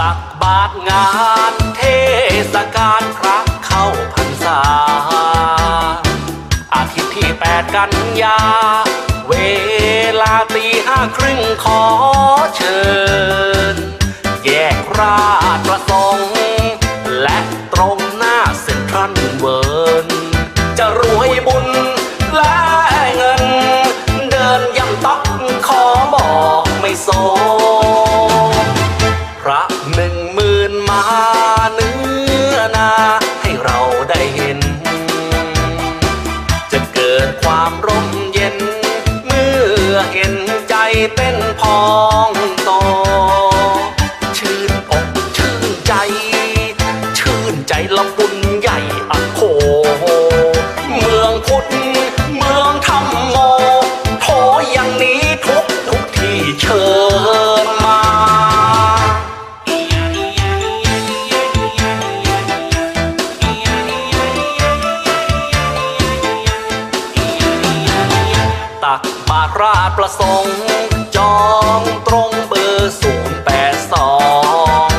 ตักบาตรงานเทศกาลพระเข้าพรรษา อาทิตย์ที่แปดกันยา เวลาตีห้าครึ่งขอเชิญ ตักบาทรราชประสงค์จองตรงเบอร์ศูนย์แปดสอง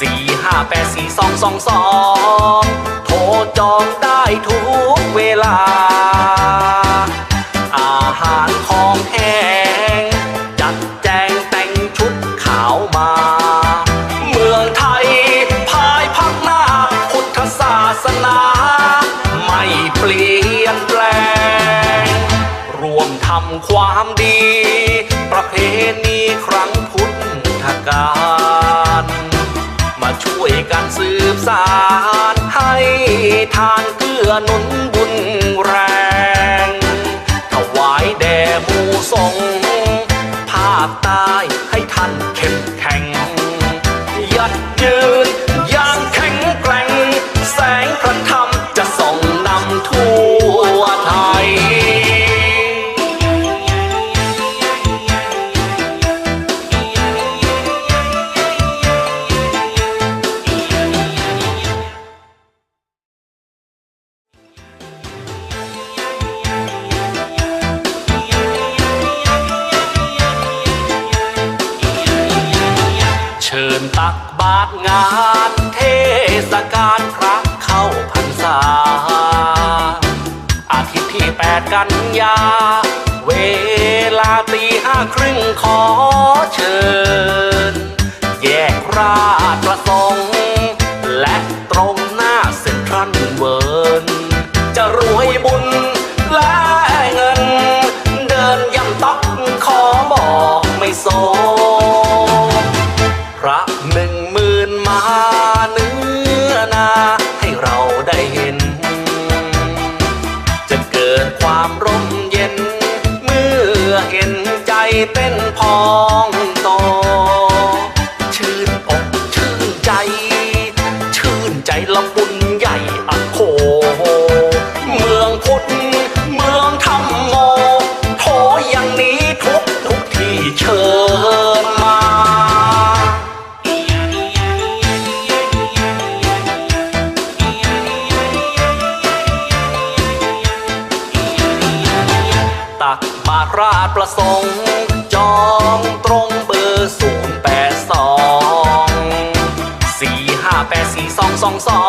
สี่ห้าแปดสี่สองสองสองโทรจองได้ทุก ความดี ประเพณีครั้งพุทธกาลมาช่วยกันสืบสานให้ทานเกื้อหนุนบุญแรงถวายแด่หมู่สงภาคใต้ให้ท่านเข้มแข็ง ตักบาตรงานเทศกาลพระเข้าพรรษา อาทิตย์ที่แปดกันยา เวลาตีห้าครึ่งขอ เป็นพอง สี่สองสองสอ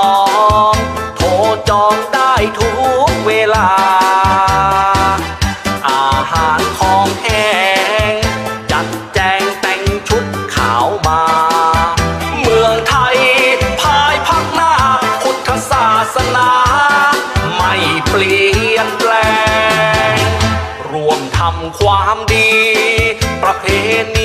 งโทรจองได้ทุกเวลา อาหารของแห้งจัดแจงแต่งชุดขาวมา เมืองไทยภายภาคหน้า พุทธศาสนา ไม่เปลี่ยนแปลง รวมทำความดี ประเพณี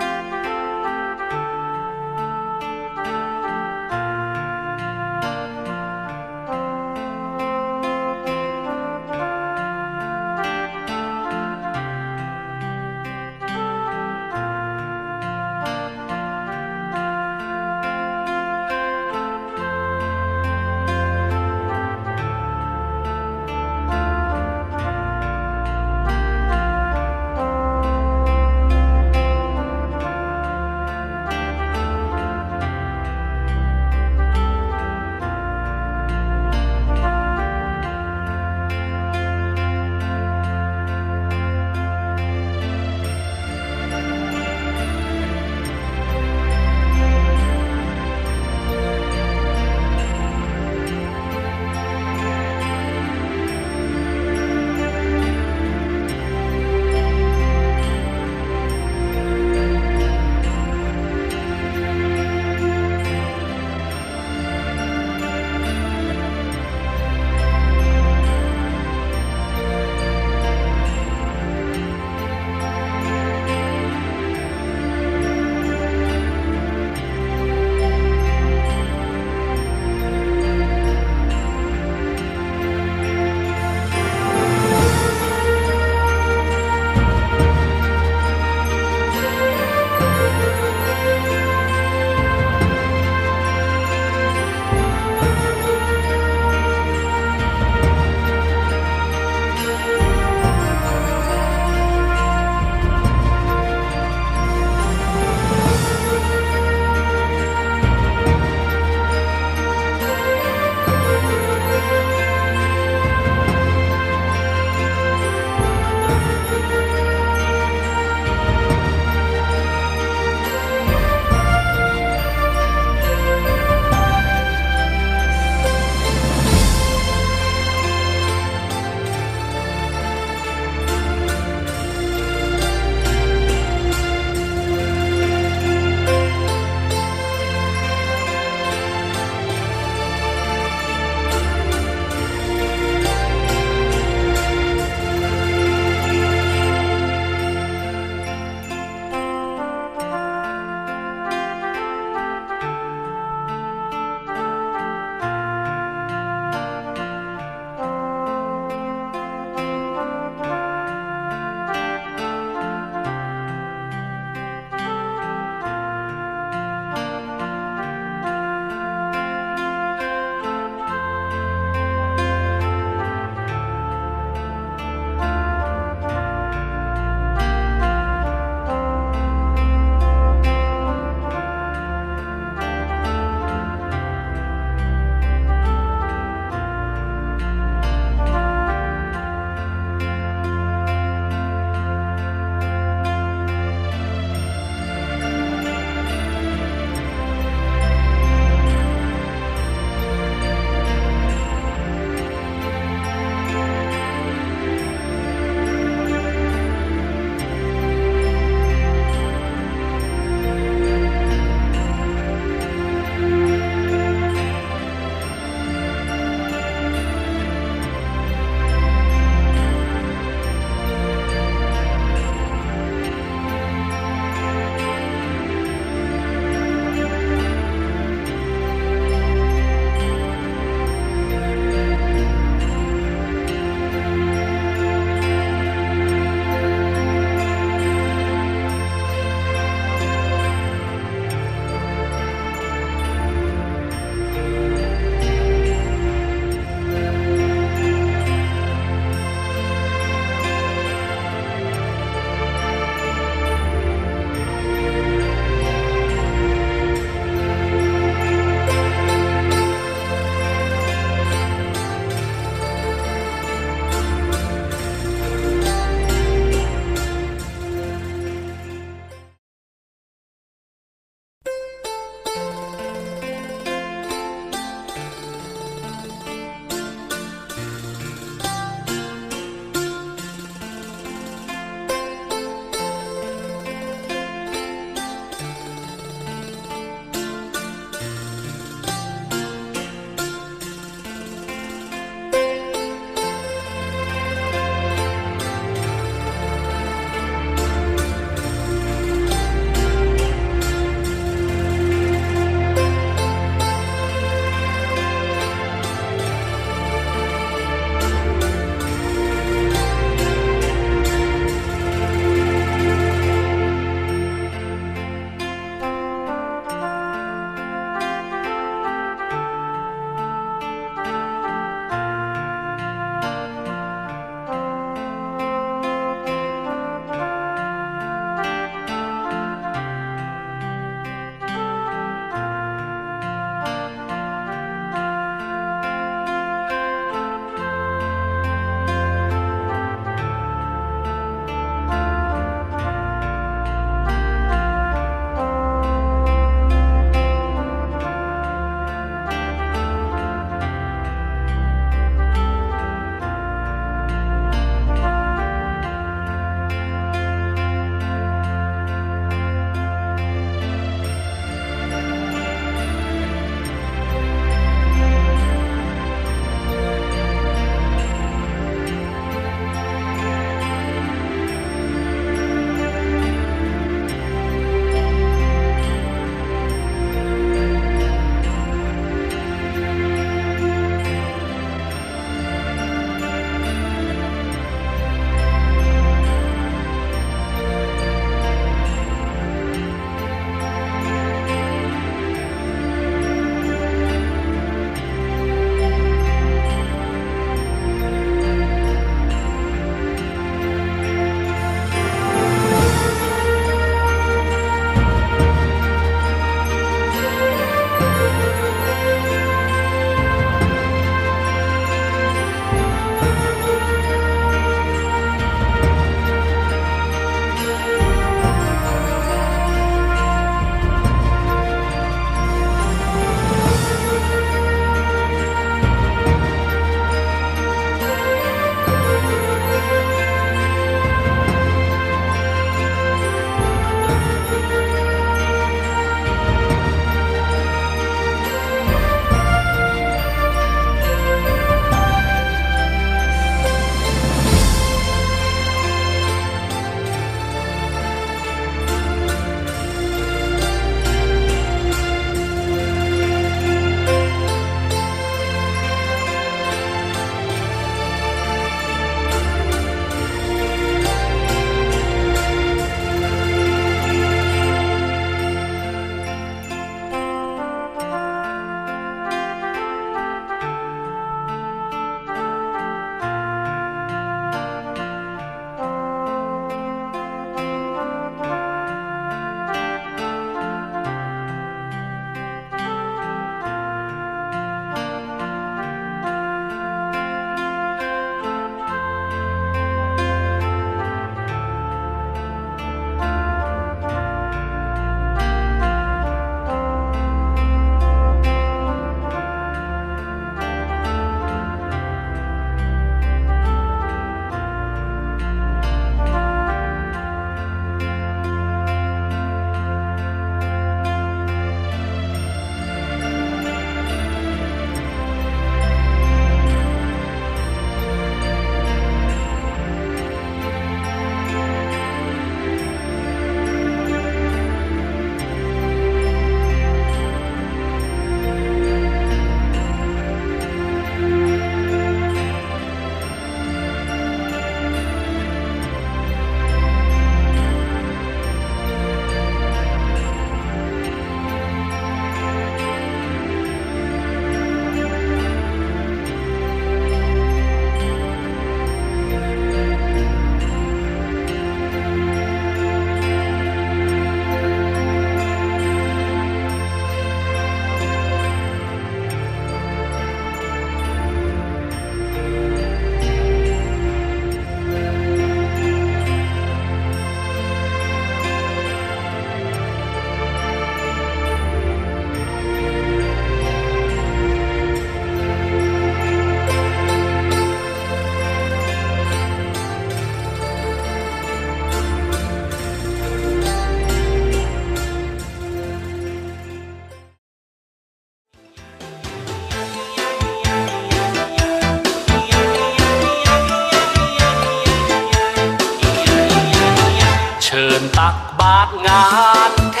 ตักบาทงานเท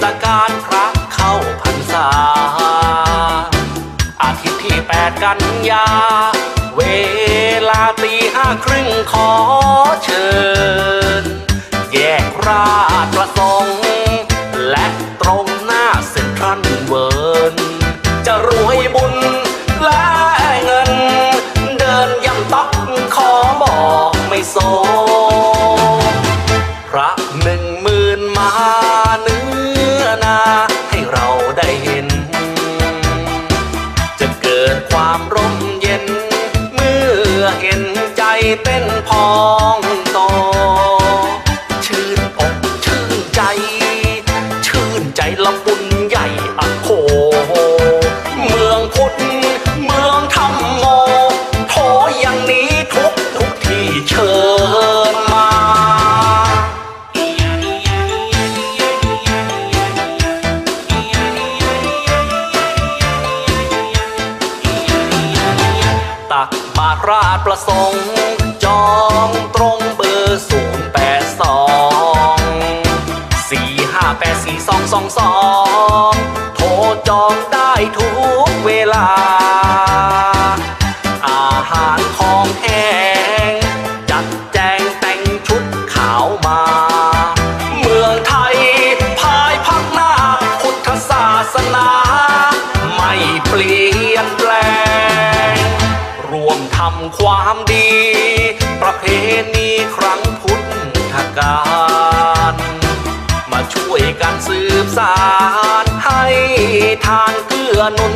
ศกาลพระเข้าพรรษา อาทิตย์ที่แปดกันยาักบาทราชประสงค์ จองตรงเบอร์082 4584222 เพณีครั้งพุทธกาลมาช่วยกันสืบสารให้ทานเกื้อนุน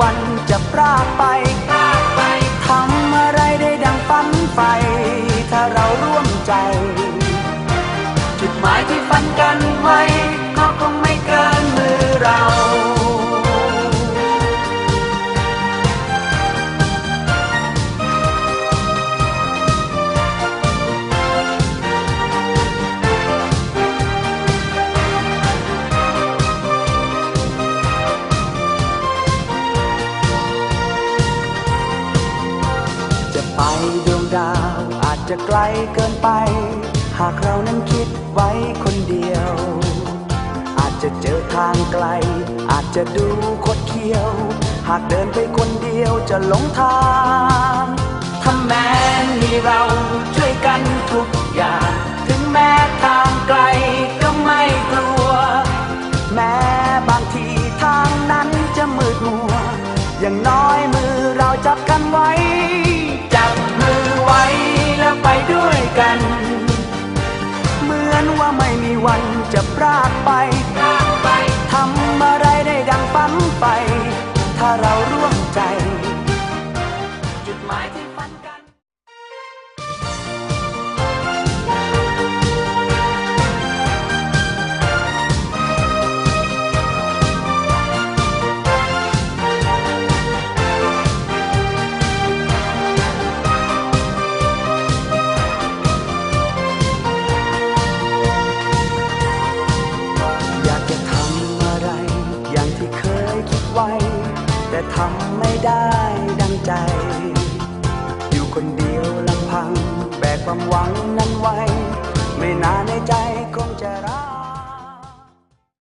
วันจะพรากไป จะไกลเกินไป หากเรานั้นคิดไว้คนเดียว อาจจะเจอทางไกล อาจจะดูคดเคี้ยว หากเดินไปคนเดียวจะหลงทางถ้าแม้มีเราช่วยกันทุกอย่าง วันจะพรากไป ทำอะไรได้ดังปั้นไป ถ้าเราร่วมใจ